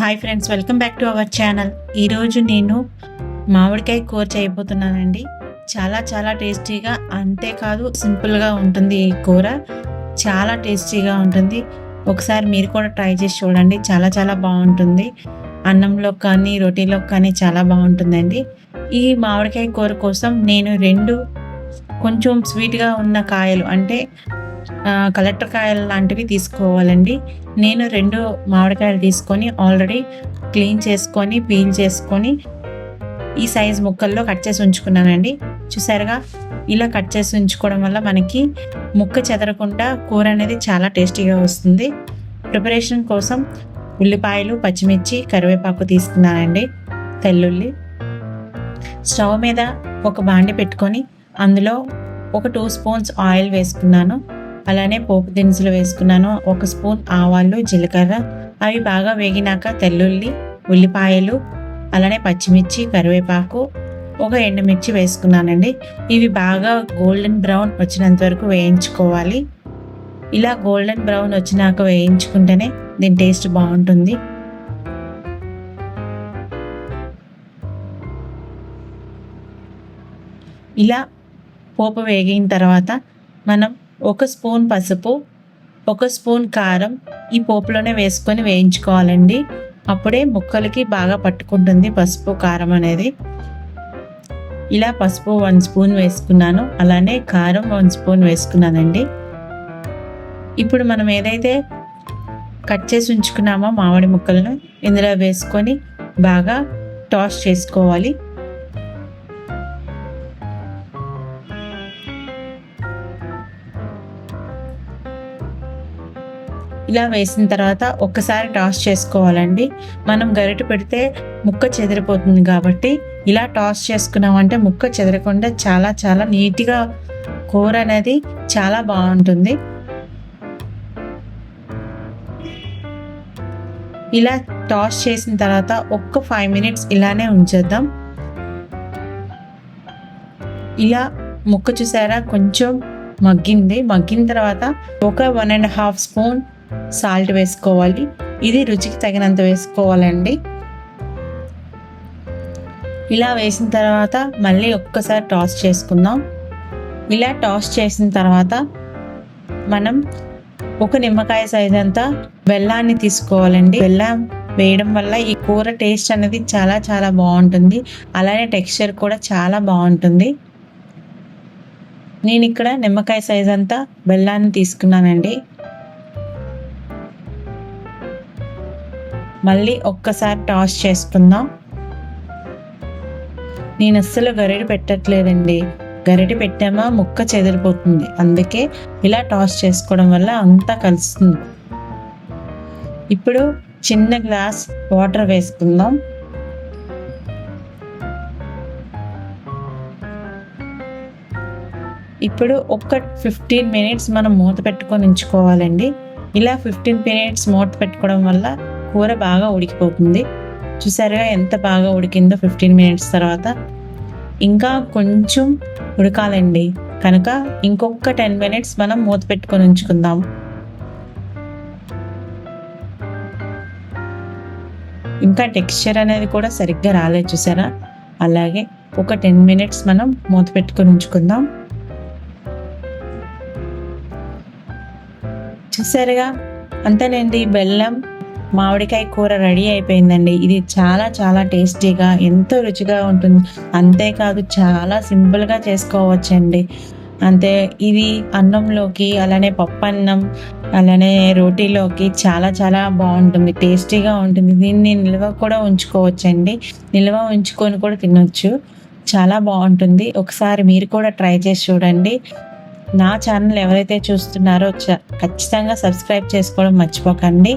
Hi friends welcome back to our channel ఈరోజు నేను మామిడికాయ కూర చేయబోతున్నానండి. చాలా చాలా టేస్టీగా అంతేకాదు సింపుల్గా ఉంటుంది ఈ కూర. చాలా టేస్టీగా ఉంటుంది. ఒకసారి మీరు కూడా ట్రై చేసి చూడండి. చాలా చాలా బాగుంటుంది. అన్నంలో కానీ రొటీలో కానీ చాలా బాగుంటుందండి. ఈ మామిడికాయ కూర కోసం నేను రెండు కొంచెం స్వీట్గా ఉన్న కాయలు అంటే కలెక్టర్ కాయలు లాంటివి తీసుకోవాలండి. నేను రెండు మామిడికాయలు తీసుకొని ఆల్రెడీ క్లీన్ చేసుకొని పీల్ చేసుకొని ఈ సైజ్ ముక్కల్లో కట్ చేసి ఉంచుకున్నానండి. చూసారుగా? ఇలా కట్ చేసి ఉంచుకోవడం వల్ల మనకి ముక్క చెదరకుండా కూర అనేది చాలా టేస్టీగా వస్తుంది. ప్రిపరేషన్ కోసం ఉల్లిపాయలు పచ్చిమిర్చి కరివేపాకు తీసుకున్నానండి. తెల్లుల్లి స్టవ్ మీద ఒక బాండి పెట్టుకొని అందులో ఒక టూ స్పూన్స్ ఆయిల్ వేసుకున్నాను. అలానే పోపు దినుసులు వేసుకున్నాను. ఒక స్పూన్ ఆవాలు జీలకర్ర. అవి బాగా వేగినాక తెల్లుల్లి ఉల్లిపాయలు అలానే పచ్చిమిర్చి కరివేపాకు ఒక ఎండుమిర్చి వేసుకున్నానండి. ఇవి బాగా గోల్డెన్ బ్రౌన్ వచ్చినంత వరకు వేయించుకోవాలి. ఇలా గోల్డెన్ బ్రౌన్ వచ్చినాక వేయించుకుంటేనే దీని టేస్ట్ బాగుంటుంది. ఇలా పోపు వేగిన తర్వాత మనం ఒక స్పూన్ పసుపు ఒక స్పూన్ కారం ఈ పోపులోనే వేసుకొని వేయించుకోవాలండి. అప్పుడే ముక్కలకి బాగా పట్టుకుంటుంది పసుపు కారం అనేది. ఇలా పసుపు వన్ స్పూన్ వేసుకున్నాను. అలానే కారం వన్ స్పూన్ వేసుకున్నానండి. ఇప్పుడు మనం ఏదైతే కట్ చేసి ఉంచుకున్నామో మామిడి ముక్కలను ఇందులో వేసుకొని బాగా టాస్ చేసుకోవాలి. ఇలా వేసిన తర్వాత ఒక్కసారి టాస్ చేసుకోవాలండి. మనం గరిట పెడితే ముక్క చెదిరిపోతుంది కాబట్టి ఇలా టాస్ చేసుకున్నామంటే ముక్క చెదరకుండా చాలా చాలా నీట్గా కూర అనేది చాలా బాగుంటుంది. ఇలా టాస్ చేసిన తర్వాత ఒక్క ఫైవ్ మినిట్స్ ఇలానే ఉంచేద్దాం. ఇలా ముక్క చూసారా? కొంచెం మగ్గింది. మగ్గిన తర్వాత ఒక one and half spoon salt వేసుకోవాలి. ఇది రుచికి తగినంత వేసుకోవాలండి. ఇలా వేసిన తర్వాత మళ్ళీ ఒక్కసారి టాస్ చేసుకుందాం. ఇలా టాస్ చేసిన తర్వాత మనం ఒక నిమ్మకాయ సైజ్ అంతా బెల్లాన్ని తీసుకోవాలండి. బెల్లం వేయడం వల్ల ఈ కూర టేస్ట్ అనేది చాలా చాలా బాగుంటుంది. అలానే టెక్స్చర్ కూడా చాలా బాగుంటుంది. నేను ఇక్కడ నిమ్మకాయ సైజ్ అంతా బెల్లాన్ని తీసుకున్నానండి. మళ్ళీ ఒక్కసారి టాస్ చేసుకుందాం. నేను అస్సలు గరిటె పెట్టట్లేదండి. గరిటె పెట్టామా ముక్క చెదిరిపోతుంది. అందుకే ఇలా టాస్ చేసుకోవడం వల్ల అంతా కలుస్తుంది. ఇప్పుడు చిన్న గ్లాస్ వాటర్ వేసుకుందాం. ఇప్పుడు ఒక ఫిఫ్టీన్ మినిట్స్ మనం మూత పెట్టుకొని ఉంచుకోవాలండి. ఇలా ఫిఫ్టీన్ మినిట్స్ మూత పెట్టుకోవడం వల్ల కూర బాగా ఉడికిపోతుంది. చూసారుగా ఎంత బాగా ఉడికిందో ఫిఫ్టీన్ మినిట్స్ తర్వాత. ఇంకా కొంచెం ఉడకాలండి. కనుక ఇంకొక టెన్ మినిట్స్ మనం మూత పెట్టుకొని ఉంచుకుందాం. ఇంకా టెక్స్చర్ అనేది కూడా సరిగ్గా రాలేదు చూసారా? అలాగే ఒక టెన్ మినిట్స్ మనం మూత పెట్టుకొని ఉంచుకుందాం. చూసారుగా? అంతేనండి బెల్లం మామిడికాయ కూర రెడీ అయిపోయిందండి. ఇది చాలా చాలా టేస్టీగా ఎంతో రుచిగా ఉంటుంది. అంతేకాదు చాలా సింపుల్గా చేసుకోవచ్చండి. అంతే ఇది అన్నంలోకి అలానే పప్పు అన్నం అలానే రోటీలోకి చాలా చాలా బాగుంటుంది. టేస్టీగా ఉంటుంది. దీన్ని నిల్వ కూడా ఉంచుకోవచ్చండి. నిల్వ ఉంచుకొని కూడా తినొచ్చు. చాలా బాగుంటుంది. ఒకసారి మీరు కూడా ట్రై చేసి చూడండి. నా ఛానల్ ఎవరైతే చూస్తున్నారో ఖచ్చితంగా సబ్స్క్రైబ్ చేసుకోవడం మర్చిపోకండి.